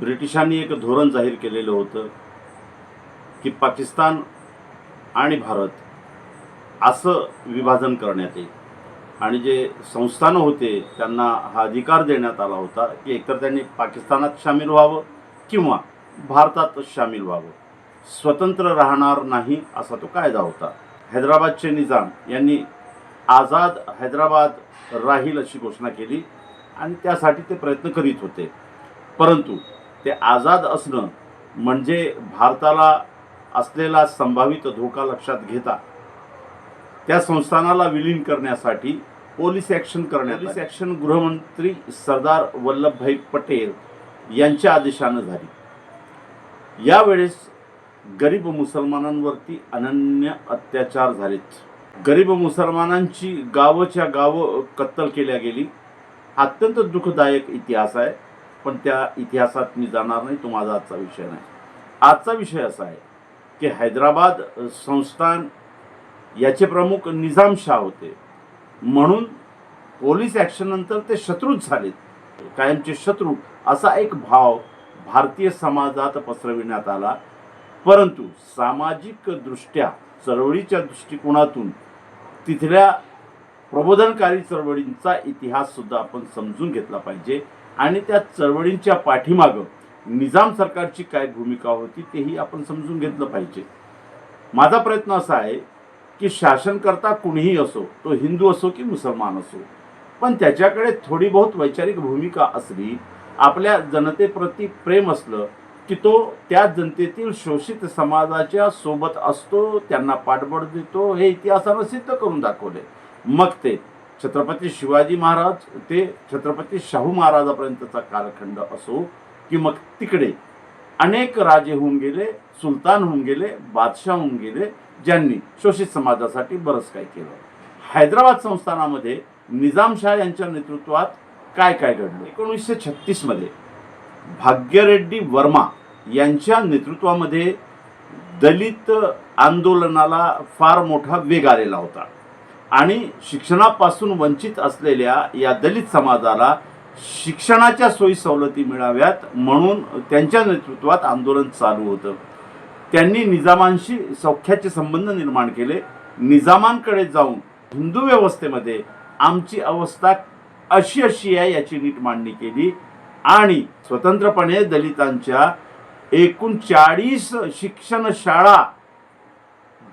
ब्रिटिशांनी एक धोरण जाहीर केलेलं होतं की पाकिस्तान आणि भारत असं विभाजन करण्यात येईल. आणि जे संस्थानं होते त्यांना हा अधिकार देण्यात आला होता की एकतर त्यांनी पाकिस्तानात सामील व्हावं किंवा भारतात सामील व्हावं. स्वतंत्र राहणार नाही असा तो कायदा होता. हैदराबादचे निजाम यांनी आझाद हैदराबाद राहील अशी घोषणा केली आणि त्यासाठी ते प्रयत्न करीत होते. परंतु ते आझाद असणं म्हणजे भारताला असलेला संभावित धोका लक्षात घेता त्या संस्थानाला विलीन करण्यासाठी पोलीस ॲक्शन करण्यात पोलीस ॲक्शन गृहमंत्री सरदार वल्लभभाई पटेल यांच्या आदेशानं झाली. यावेळेस गरीब मुसलमानांवरती अनन्य अत्याचार झालेत. गरीब मुसलमानांची गावच्या गावं कत्तल केल्या गेली. अत्यंत दुःखदायक इतिहास आहे. पण त्या इतिहासात मी जाणार नाही तो माझा आजचा विषय नाही. आजचा विषय असा आहे की हैदराबाद संस्थान याचे प्रमुख निजामशाह होते. म्हणून पोलीस ॲक्शननंतर ते शत्रूच झालेत. कायमचे शत्रू असा एक भाव भारतीय समाजात पसरविण्यात आला. परंतु सामाजिकदृष्ट्या चळवळीच्या दृष्टिकोनातून तिथल्या प्रबोधनकारी चळवळींचा इतिहाससुद्धा आपण समजून घेतला पाहिजे. आणि त्या चळवळींच्या पाठीमागं निजाम सरकारची काय भूमिका होती तेही आपण समजून घेतलं पाहिजे. माझा प्रयत्न असा आहे की शासनकर्ता कुणीही असो तो हिंदू असो की मुसलमान असो पण त्याच्याकडे थोडी बहुत वैचारिक भूमिका असली आपल्या जनतेप्रती प्रेम असलं की तो त्या जनतेतील शोषित समाजाच्या सोबत असतो त्यांना पाठबळ देतो हे इतिहासानं सिद्ध करून दाखवले मग ते छत्रपती शिवाजी महाराज ते छत्रपती शाहू महाराजापर्यंतचा कालखंड असो की मग तिकडे अनेक राजे होऊन गेले सुलतान होऊन गेले बादशाह होऊन गेले ज्यांनी शोषित समाजासाठी बरंच काय केलं. हैदराबाद संस्थानामध्ये निजामशाह यांच्या नेतृत्वात काय काय घडलं? एकोणीसशे छत्तीसमध्ये भाग्यरेड्डी वर्मा यांच्या नेतृत्वामध्ये दलित आंदोलनाला फार मोठा वेग आलेला होता. आणि शिक्षणापासून वंचित असलेल्या या दलित समाजाला शिक्षणाच्या सोयी सवलती मिळाव्यात म्हणून त्यांच्या नेतृत्वात आंदोलन चालू होतं. त्यांनी निजामांशी सौख्याचे संबंध निर्माण केले. निजामांकडे जाऊन हिंदू व्यवस्थेमध्ये आमची अवस्था अशी अशी आहे याची नीट मांडणी केली आणि स्वतंत्रपणे दलितांच्या एकूण चाळीस शिक्षण शाळा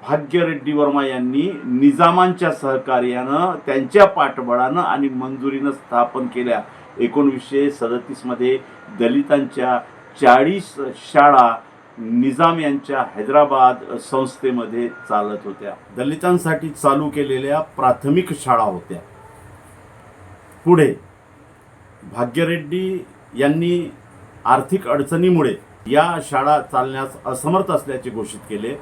भाग्यरेड्डी वर्मा यांनी निजामांच्या सहकार्यानं त्यांच्या पाठबळानं आणि मंजुरीनं स्थापन केल्या. एकोणीसशे सदतीसमध्ये दलितांच्या चाळीस शाळा निजाम यांच्या हैदराबाद संस्थेमध्ये चालत होत्या. दलितांसाठी चालू केलेल्या प्राथमिक शाळा होत्या. पुढे भाग्यरेड्डी यांनी आर्थिक अडचणीमुळे या शाळा चालण्यास असमर्थ असल्याचे घोषित केले.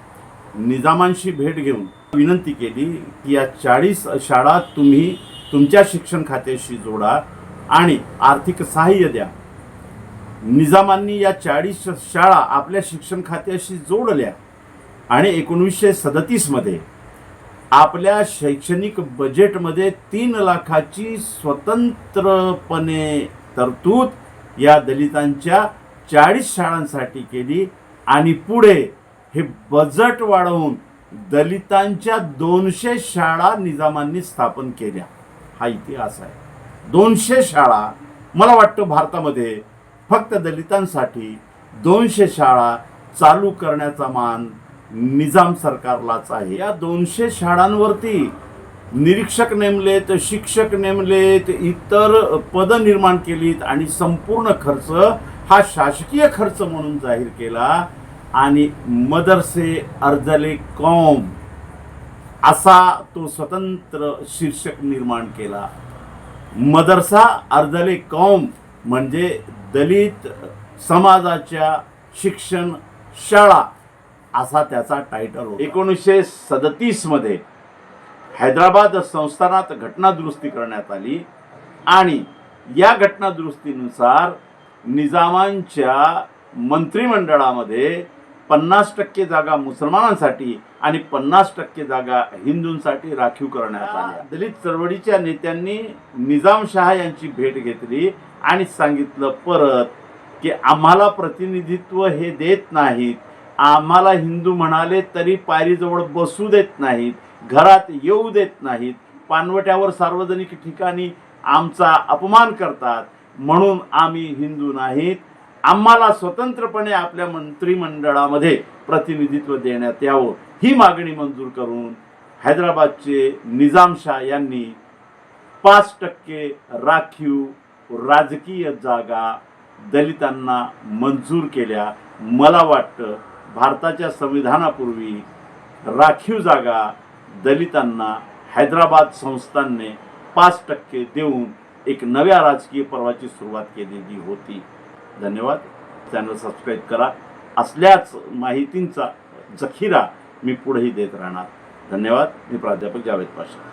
निजामांशी भेट घेऊन विनंती केली की या चाळीस शाळा तुम्ही तुमच्या शिक्षण खात्याशी जोडा आणि आर्थिक सहाय्य द्या. निजामांनी या चाळीस शाळा आपल्या शिक्षण खात्याशी जोडल्या आणि एकोणीसशे सदतीसमध्ये आपल्या शैक्षणिक बजेटमध्ये तीन लाखाची स्वतंत्रपणे तरतूद या दलितांच्या चाळीस शाळांसाठी केली आणि पुढे हे बजेट वाढवून दलितांच्या दोनशे शाळा निजामांनी स्थापन केल्या. हा इतिहास आहे. दोनशे शाळा मला वाटतं भारतामध्ये फक्त दलितांसाठी दोनशे शाळा चालू करण्याचा मान निजाम सरकारलाच आहे. या दोनशे शाळांवरती निरीक्षक नेमलेत शिक्षक नेमलेत इतर पदं निर्माण केलीत आणि संपूर्ण खर्च हा शासकीय खर्च म्हणून जाहीर केला. आणि मदरसे अर्जले कौम असा तो स्वतंत्र शीर्षक निर्माण केला. मदरसा अर्जले कौम म्हणजे दलित समाजाच्या शिक्षण शाळा असा त्याचा टायटल होता. एकोणीसशे सदतीसमध्ये हैदराबाद संस्थानात घटनादुरुस्ती करण्यात आली आणि या घटनादुरुस्तीनुसार निजामांच्या मंत्रिमंडळामध्ये पन्नास टक्के जागा मुसलमानांसाठी आणि पन्नास टक्के जागा हिंदूंसाठी राखीव करण्यात आल्या दलित चळवळीच्या नेत्यांनी निजामशहा यांची भेट घेतली आणि सांगितलं परत की आम्हाला प्रतिनिधित्व हे देत नाहीत. आम्हाला हिंदू म्हणाले तरी पायरीजवळ बसू देत नाहीत. घरात येऊ देत नाहीत. पानवट्यावर सार्वजनिक ठिकाणी आमचा अपमान करतात. म्हणून आम्ही हिंदू नाहीत. आम्हाला स्वतंत्रपणे आपल्या मंत्रिमंडळामध्ये प्रतिनिधित्व देण्यात यावं ही मागणी मंजूर करून हैदराबादचे निजामशाह यांनी पाच टक्के राखीव राजकीय जागा दलितांना मंजूर केल्या. मला वाटतं भारताच्या संविधानापूर्वी राखीव जागा दलितांना हैदराबाद संस्थांनी पाच टक्के देऊन एक नव्या राजकीय पर्वाची सुरुवात केलेली होती. धन्यवाद. चॅनल सबस्क्राईब करा. असल्याच माहितींचा जखिरा मी पुढेही देत राहणार. धन्यवाद. मी प्राध्यापक जावेद पाशा